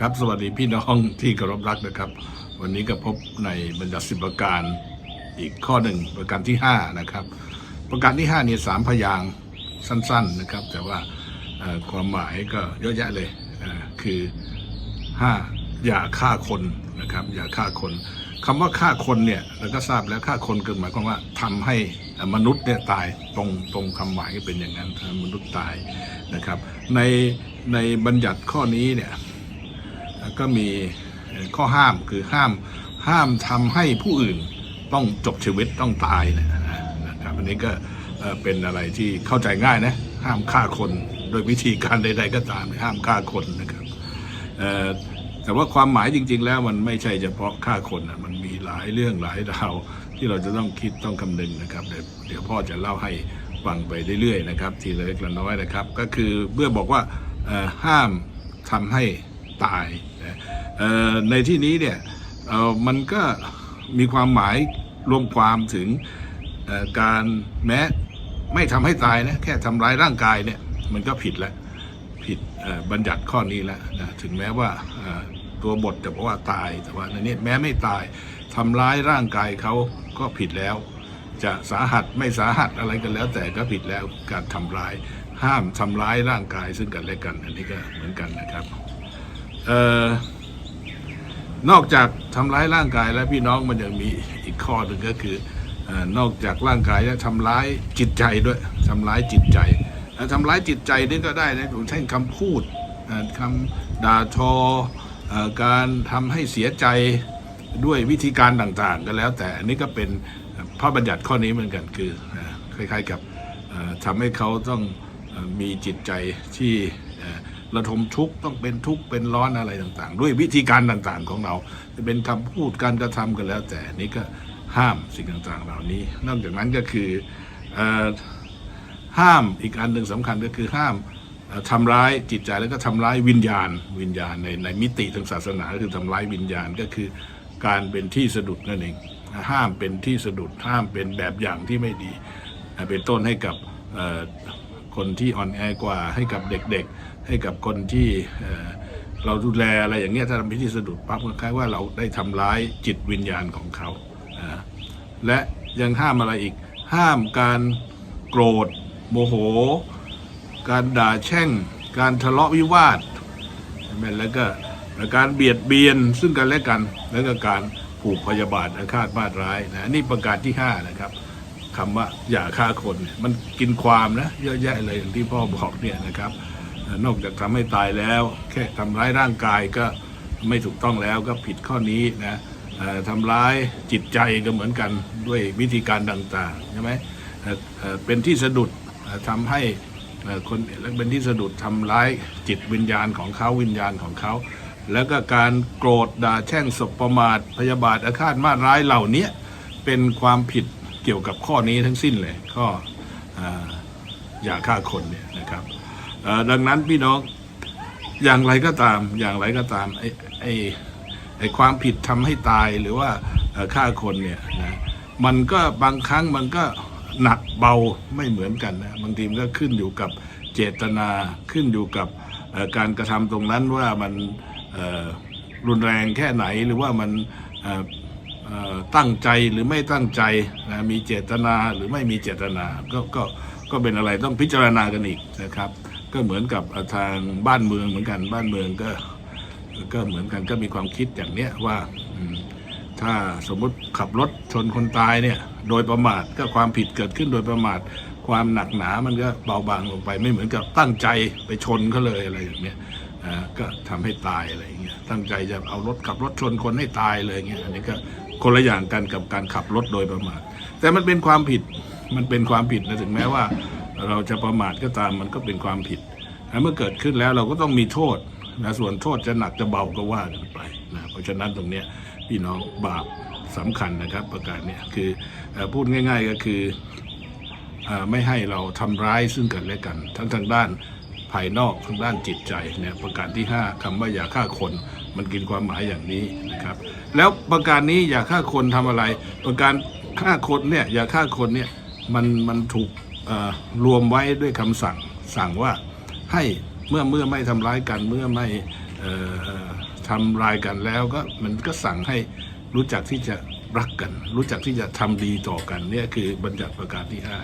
ครับสวัสดีพี่น้องที่เคารพรักนะครับ วันนี้ก็พบในบรรดาสิบประการอีกข้อหนึ่งประการที่ห้านะครับประการที่ห้าเนี่ยสามพยางสั้นๆนะครับ แต่ว่าความหมายก็เยอะแยะเลยคือห้าอย่าฆ่าคนนะครับอย่าฆ่าคนคำว่าฆ่าคนเนี่ยเราก็ทราบแล้วฆ่าคนคือหมายความว่าทำให้มนุษย์เนี่ยตายตรงตรงคำหมายเป็นอย่างนั้นมนุษย์ตายนะครับ ในในบัญญัติข้อนี้เนี่ย ก็มีข้อห้ามคือห้ามห้ามทำให้ผู้อื่นต้องจบชีวิตต้องตายเนยนะครับอันนี้ก็เป็นอะไรที่เข้าใจง่ายนะห้ามฆ่าคนโดยวิธีการใด ๆ ก็ตามห้ามฆ่าคนนะครับแต่ว่าความหมายจริง ๆ แล้วมันไม่ใช่เฉพาะฆ่าคนนะมันมีหลายเรื่องหลายราวที่เราจะต้องคิดต้องคำนึงนะครับ เดี๋ยวพ่อจะเล่าให้ฟังไปเรื่อยๆนะครับ ทีละเล็กละน้อยนะครับ ก็คือเมื่อบอกว่าห้ามทำให้ ตายนะในที่นี้เนี่ยมันก็มีความหมายรวมความถึงการแม้ไม่ทำให้ตายนะแค่ทำร้ายร่างกายเนี่ยมันก็ผิดแล้วผิดบัญญัติข้อนี้แล้วนะถึงแม้ว่าตัวบทจะบอกว่าตายแต่ว่าในนี้แม้ไม่ตายทำร้ายร่างกายเขาก็ผิดแล้ว จะสาหัสไม่สาหัสอะไรกันแล้ว แต่ก็ผิดแล้วการทำร้ายห้ามทำร้ายร่างกายซึ่งกันและกัน อันนี้ก็เหมือนกันนะครับ เอ่อนอกจากทำร้ายร่างกายแล้วพี่น้องมันยังมีอีกข้อหนึ่งก็คืออนอกจากร่างกายแล้วทำร้ายจิตใจด้วยทำร้ายจิตใจเอ่อทำร้ายจิตใจนี่ก็ได้นะอย่างเช่นคำพูดคำด่าทออการทำให้เสียใจด้วยวิธีการต่างๆ ก็แล้ว แต่อันนี้ก็เป็นพระบัญญัติข้อนี้เหมือนกันคืออคล้ายๆกับทำให้เขาต้องอมีจิตใจที่ ระทมทุกข์ต้องเป็นทุกข์เป็นร้อนอะไรต่างๆ ด้วยวิธีการต่างๆของเรา จะเป็นคำพูดการกระทำกันแล้ว แต่นี่ก็ห้ามสิ่งต่างๆ เหล่านี้ นอกจากนั้นก็คืออห้ามอีกอันหนึ่งสำคัญก็คือห้ามเอ่อทำร้ายจิตใจแล้วก็ทำร้ายวิญญาณ วิญญาณในในมิติทางศาสนาก็คือทำร้ายวิญญาณก็คือการเป็นที่สะดุดนั่นเองห้ามเป็นที่สะดุดห้ามเป็นแบบอย่างที่ไม่ดี เป็นต้นให้กับคนที่อ่อนแอกว่าให้กับเด็กๆ ให้กับคนที่เราดูแลอะไรอย่างเงี้ยถ้าทำพิธีสะดุดปั๊บคล้ายว่าเราได้ทำร้ายจิตวิญญาณของเขา และยังห้ามอะไรอีก ห้ามการโกรธ โมโห การด่าแช่ง การทะเลาะวิวาทใช่ไหมแล้วก็การเบียดเบียนซึ่งกันและกัน แล้วก็การผูกพยาบาทอาฆาตมาตร้ายนะนี่ประการที่ห้านะครับคำว่าอย่าฆ่าคน มันกินความนะเยอะแยะเลยอย่างที่พ่อบอกเนี่ยนะครับ นอกจากทำให้ตายแล้ว แค่ทำร้ายร่างกายก็ไม่ถูกต้องแล้วก็ผิดข้อนี้นะทำร้ายจิตใจก็เหมือนกันด้วยวิธีการต่างๆใช่ไหมเป็นที่สะดุดทำให้คนและเป็นที่สะดุดทำร้ายจิตวิญญาณของเขาวิญญาณของเขา แล้วก็การโกรธด่าแช่งสบประมาทพยาบาทอาฆาตมาร้ายเหล่านี้เป็นความผิดเกี่ยวกับข้อนี้ทั้งสิ้นเลยข้อออย่าฆ่าคนเนี่ยนะครับ ดังนั้นพี่น้องอย่างไรก็ตามอย่างไรก็ตามไอ้ไอ้ไอ้ความผิดทำให้ตายหรือว่าฆ่าคนเนี่ยนะมันก็บางครั้งมันก็หนักเบาไม่เหมือนกันนะบางทีมันก็ขึ้นอยู่กับเจตนาขึ้นอยู่กับการกระทำตรงนั้นว่ามันรุนแรงแค่ไหนหรือว่ามันตั้งใจหรือไม่ตั้งใจนะมีเจตนาหรือไม่มีเจตนาก็ก็ก็เป็นอะไรต้องพิจารณากันอีกนะครับ ก็เหมือนกับทางบ้านเมืองเหมือนกันบ้านเมืองก็ก็เหมือนกันก็มีความคิดอย่างเนี้ยว่าถ้าสมมติขับรถชนคนตายเนี่ย โดยประมาทก็ความผิดเกิดขึ้นโดยประมาท ความหนักหนามันก็เบาบางลงไปไม่เหมือนกับตั้งใจไปชนเขาเลยอะไรอย่างเนี้ยก็ทำให้ตายอะไรอย่างเงี้ยตั้งใจจะเอารถขับรถชนคนให้ตายเลยอย่างเงี้ยอันนี้ก็คนละอย่างกันกับการขับรถโดยประมาทแต่มันเป็นความผิดมันเป็นความผิดนะถึงแม้ว่า เราจะประมาทก็ตามมันก็เป็นความผิดแล้เมื่อเกิดขึ้นแล้วเราก็ต้องมีโทษนะส่วนโทษจะหนักจะเบาก็ว่ากันไปนะเพราะฉะนั้นตรงเนี้ยพี่น้องบาปสำคัญนะครับ ประการเนี้ยคือพูดง่าย ๆก็คืออไม่ให้เราทำร้ายซึ่งกันและกัน ทั้งทางด้านภายนอกทางด้านจิตใจเนี่ยประการที่ 5คำว่าอย่าฆ่าคนมันกินความหมายอย่างนี้นะครับ แล้วประการนี้อย่าฆ่าคนทำอะไร ประการฆ่าคนเนี่ยอย่าฆ่าคนเนี่ยมันมันถูก รวมไว้ด้วยคำสั่งสั่งว่าให้เมื่อเมื่อไม่ทำร้ายกันเมื่อไม่ทำรายกันแล้วก็มันก็สั่งให้รู้จักที่จะรักกัน รู้จักที่จะทำดีต่อกันเนี่ยคือบัญญัติประการที่ห้า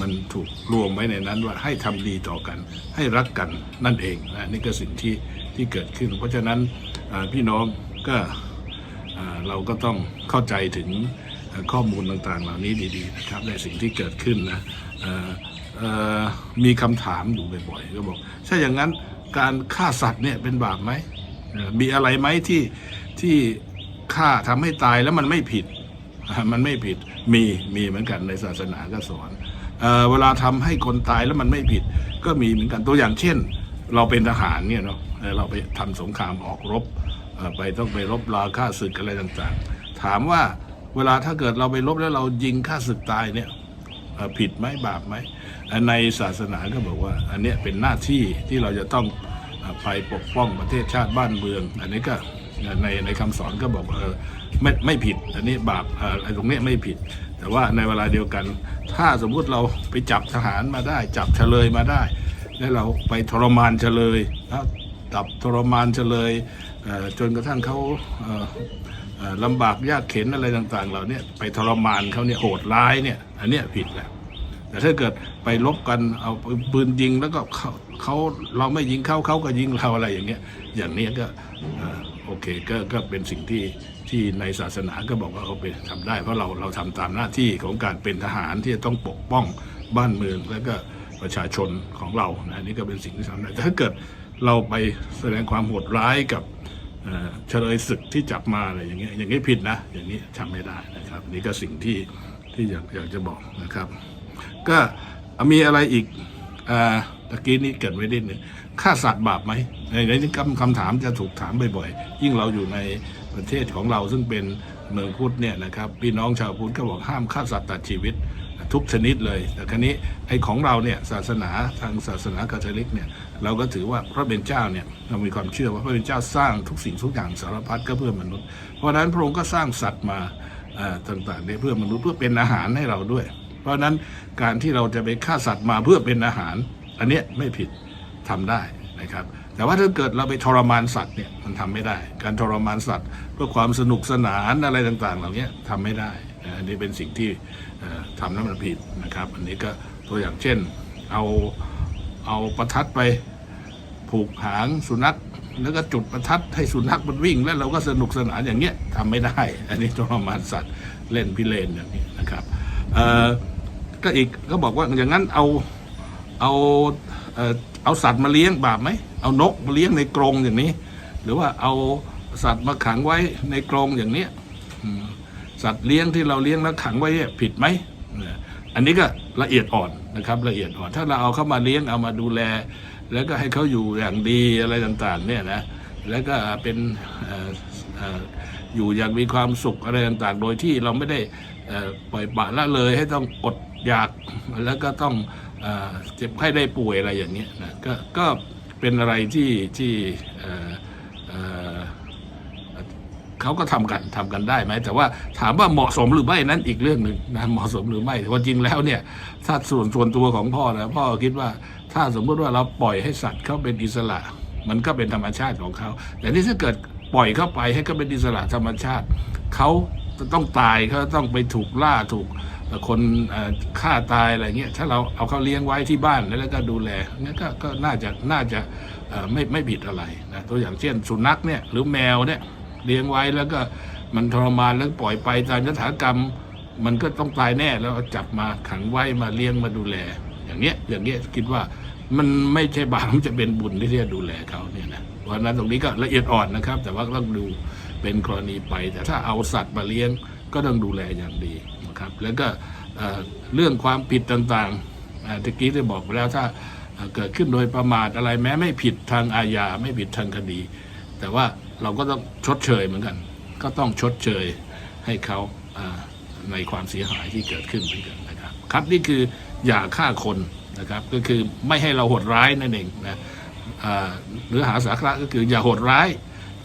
มันถูกรวมไว้ในนั้นว่าให้ทำดีต่อกัน ให้รักกันนั่นเองนะนี่ก็สิ่งที่ที่เกิดขึ้น เพราะฉะนั้นพี่น้องก็เราก็ต้องเข้าใจถึงข้อมูลต่างๆ เหล่านี้ดีๆนะครับในสิ่งที่เกิดขึ้นนะ มีคำถามอยู่บ่อยๆก็บอกถ้าอย่างนั้นการฆ่าสัตว์เนี่ยเป็นบาปไหมมีอะไรไหมที่ที่ฆ่าทำให้ตายแล้วมันไม่ผิด มันไม่ผิดมีมีเหมือนกันในศาสนาก็สอนเอเวลาทำให้คนตายแล้วมันไม่ผิด ก็มีเหมือนกันตัวอย่างเช่น เราเป็นทหารเนี่ยเนาะเอ่อเราไปทำสงครามออกรบไปต้องไปรบลาฆ่าศึกอะไรต่างๆ ถามว่าเวลาถ้าเกิดเราไปรบแล้วเรายิงฆ่าศึกตายเนี่ย ผิดไหมบาปไหมในศาสนาก็บอกว่า อันนี้เป็นหน้าที่ที่เราจะต้องไปปกป้องประเทศชาติบ้านเมือง อันนี้ก็ในในคำสอนก็บอกเออไม่ไม่ผิด อันนี้บาปอ่อไอ้ตรงนี้ไม่ผิด แต่ว่าในเวลาเดียวกัน ถ้าสมมุติเราไปจับทหารมาได้ จับเฉลยมาได้ แล้วเราไปทรมานเฉลยแล้วจับทรมานเฉลยจนกระทั่งเขา ลำบากยากเข็นอะไรต่างๆ เหล่านี้ไปทรมานเขาเนี่ยโหดร้ายเนี่ย อันเนี้ยผิดแหละแต่ถ้าเกิดไปลบกันเอาปืนยิงแล้วก็เขาเขาเราไม่ยิงเขาเขาก็ยิงเราอะไรอย่างเงี้ย อย่างนี้ก็โอเคก็ก็เป็นสิ่งที่ที่ในศาสนาก็บอกว่าเอาไปทำได้ เพราะเราเราทำตามหน้าที่ของการเป็นทหารที่จะต้องปกป้องบ้านเมืองแล้วก็ประชาชนของเรานะอันนี้ก็เป็นสิ่งที่ทำได้แต่ถ้าเกิดเราไปแสดงความโหดร้ายกับ เฉลยศึกที่จับมาอะไรอย่างเงี้ยอย่างนี้ผิดนะ อย่างนี้ทำไม่ได้นะครับ นี่ก็สิ่งที่ที่อยากอยากจะบอกนะครับ ก็มีอะไรอีกตะกี้นี้เกิดไว้นิดหนึ่งฆ่าสัตว์บาปไหมในในนี้คำคำถามจะถูกถามบ่อยๆ ยิ่งเราอยู่ในประเทศของเราซึ่งเป็นเมืองพุทธเนี่ยนะครับพี่น้องชาวพุทธก็บอกห้ามฆ่าสัตว์ตัดชีวิตทุกชนิดเลย แต่ครั้นี้ไอ้ของเราเนี่ยศาสนาทางศาสนาคาทอลิกเนี่ย เราก็ถือว่าพระเป็นเจ้าเนี่ยเรามีความเชื่อว่าพระเป็นเจ้าสร้างทุกสิ่งทุกอย่างสารพัดก็เพื่อมนุษย์ เพราะฉะนั้นพระองค์ก็สร้างสัตว์มาต่างๆเนี่ยเพื่อมนุษย์เพื่อเป็นอาหารให้เราด้วย เพราะฉะนั้นการที่เราจะไปฆ่าสัตว์มาเพื่อเป็นอาหาร อันเนี้ยไม่ผิดทำได้นะครับ แต่ว่าถ้าเกิดเราไปทรมานสัตว์เนี่ยมันทำไม่ได้ การทรมานสัตว์ เพื่อความสนุกสนานอะไรต่างๆ เหล่านี้ทำไม่ได้นะอันนี้เป็นสิ่งที่ทำแล้วมันผิดนะครับ อันนี้ก็ตัวอย่างเช่นเอา เอาประทัดไปผูกหางสุนัขแล้วก็จุดประทัดให้สุนัขมันวิ่ง แล้วเราก็สนุกสนานอย่างเงี้ยทำไม่ได้ อันนี้ทรมานสัตว์เล่นพิเรนอย่างนี้นะครับก็อีกก็บอกว่าอย่างนั้นเอาเอาเอาสัตว์มาเลี้ยงบาปไหมเอานกมาเลี้ยงในกรงอย่างนี้ หรือว่าเอาสัตว์มาขังไว้ในกรงอย่างเนี้ยสัตว์เลี้ยงที่เราเลี้ยงแล้วขังไว้ผิดไหมเนี่ย อันนี้ก็ละเอียดอ่อนนะครับละเอียดอ่อน ถ้าเราเอาเข้ามาเลี้ยงเอามาดูแล แล้วก็ให้เขาอยู่อย่างดีอะไรต่างๆเนี่ยนะแล้วก็เป็นอยู่อย่างมีความสุขอะไรต่างๆ โดยที่เราไม่ได้ปล่อยปละละเลยให้ต้องอดอยากแล้วก็ต้องเจ็บไข้ได้ป่วยอะไรอย่างเงี้นะก็ก็เป็นอะไรที่ที่ เขาก็ทำกันทำกันได้ไหมแต่ว่าถามว่าเหมาะสมหรือไม่นั้นอีกเรื่องหนึ่งนะเหมาะสมหรือไม่แต่ว่าจริงแล้วเนี่ยถ้าส่วนส่วนตัวของพ่อนะพ่อคิดว่าถ้าสมมติว่าเราปล่อยให้สัตว์เขาเป็นอิสระ มันก็เป็นธรรมชาติของเขาแต่นี่ถ้าเกิดปล่อยเข้าไปให้เขาเป็นอิสระธรรมชาติเขาต้องตายเขาต้องไปถูกล่าถูกคนฆ่าตายอะไรเงี้ยถ้าเราเอาเขาเลี้ยงไว้ที่บ้านแล้วก็ดูแลงั้นก็ก็น่าจะน่าจะไม่ไม่ผิดอะไรนะตัวอย่างเช่น สุนัขเนี่ยหรือแมวเนี่ย เลี้ยงไว้แล้วก็มันทรมานแล้วปล่อยไปตามยถากรรม มันก็ต้องตายแน่แล้วจับมาขังไว้มาเลี้ยงมาดูแล อย่างเนี้ยอย่างเนี้ยคิดว่ามันไม่ใช่บาปมันจะเป็นบุญที่จะดูแลเขาเนี่ยนะเพราะนั้นตรงนี้ก็ละเอียดอ่อนนะครับ แต่ว่าต้องดูเป็นกรณีไป แต่ถ้าเอาสัตว์มาเลี้ยงก็ต้องดูแลอย่างดีนะครับ แล้วก็เรื่องความผิดต่างๆตะกี้ได้บอกไปแล้วถ้าเกิดขึ้นโดยประมาทอะไรแม้ไม่ผิดทางอาญาไม่ผิดทางคดี แต่ว่า เราก็ต้องชดเชยเหมือนกัน ก็ต้องชดเชยให้เขาในความเสียหายที่เกิดขึ้นเหมือนกันนะครับครับนี่คืออย่าฆ่าคนนะครับก็คือไม่ให้เราโหดร้ายนั่นเองนะอ่าเนื้อหาสาระก็คืออย่าโหดร้าย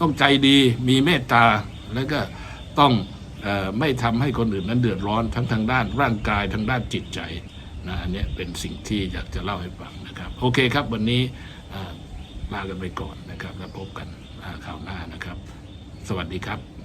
ต้องใจดีมีเมตตา แล้วก็ต้องอไม่ทำให้คนอื่นนั้นเดือดร้อนทั้งทางด้านร่างกายทางด้านจิตใจนะอันนี้เป็นสิ่งที่อยากจะเล่าให้ฟังนะครับ โอเคครับวันนี้ ลากันไปก่อนนะครับ แล้วพบกันอ่าคราวหน้านะครับ สวัสดีครับ